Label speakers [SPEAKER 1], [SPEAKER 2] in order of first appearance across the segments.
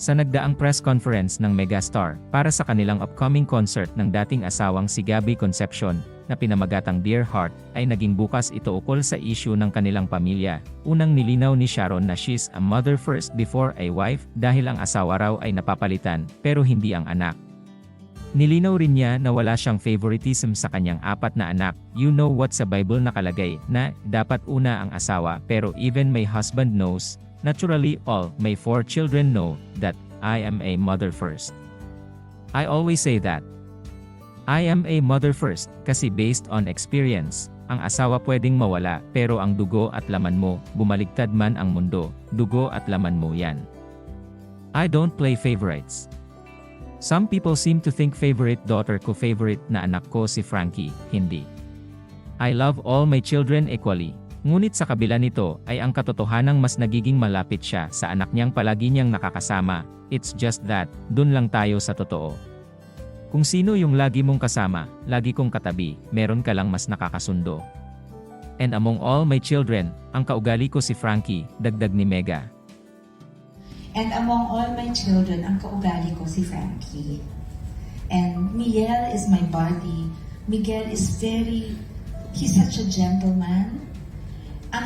[SPEAKER 1] sa nagdaang press conference ng megastar para sa kanilang upcoming concert ng dating asawang si Gabby Concepcion na pinamagatang Dear Heart ay naging bukas ito ukol sa issue ng kanilang pamilya. Unang nilinaw ni Sharon na she's a mother first before a wife dahil ang asawa raw ay napapalitan pero hindi ang anak. Nilinaw rin niya na wala siyang favoritism sa kanyang apat na anak. You know what sa Bible nakalagay na dapat una ang asawa pero even my husband knows, naturally all my four children know that I am a mother first. I always say that. I am a mother first kasi based on experience, ang asawa pwedeng mawala pero ang dugo at laman mo, bumaligtad man ang mundo, dugo at laman mo yan. I don't play favorites. Some people seem to think favorite daughter ko favorite na anak ko si Frankie, hindi. I love all my children equally. Ngunit sa kabila nito ay ang katotohanang mas nagiging malapit siya sa anak niyang palagi niyang nakakasama. It's just that, dun lang tayo sa totoo. Kung sino yung lagi mong kasama, lagi kong katabi, meron ka lang mas nakakasundo. And among all my children, ang kaugali ko si Frankie, dagdag ni Mega.
[SPEAKER 2] And among all my children, ang kaugali ko si Frankie. And Miguel is my buddy. Miguel is very, he's such a gentleman.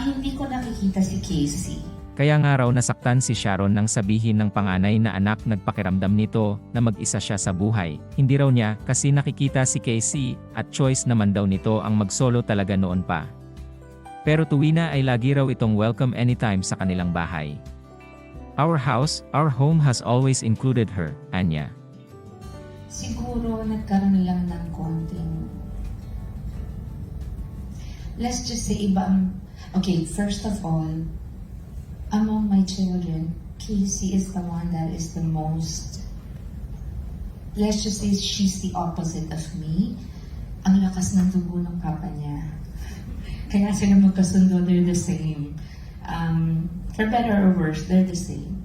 [SPEAKER 2] Hindi ko nakikita si Casey.
[SPEAKER 1] Kaya nga raw nasaktan si Sharon nang sabihin ng panganay na anak nagpakiramdam nito na mag-isa siya sa buhay. Hindi raw niya kasi nakikita si Casey at choice naman daw nito ang mag-solo talaga noon pa. Pero tuwina ay lagi raw itong welcome anytime sa kanilang bahay. Our house, our home has always included her, Anya.
[SPEAKER 2] Siguro nagkaroon lang ng konting let's just say ibang okay first of all among my children Casey is the one that is the most let's just say she's the opposite of me. Ang lakas ng dugo ng papa niya. Kaya sila magkasundo they're the same. Um, for better or worse they're the same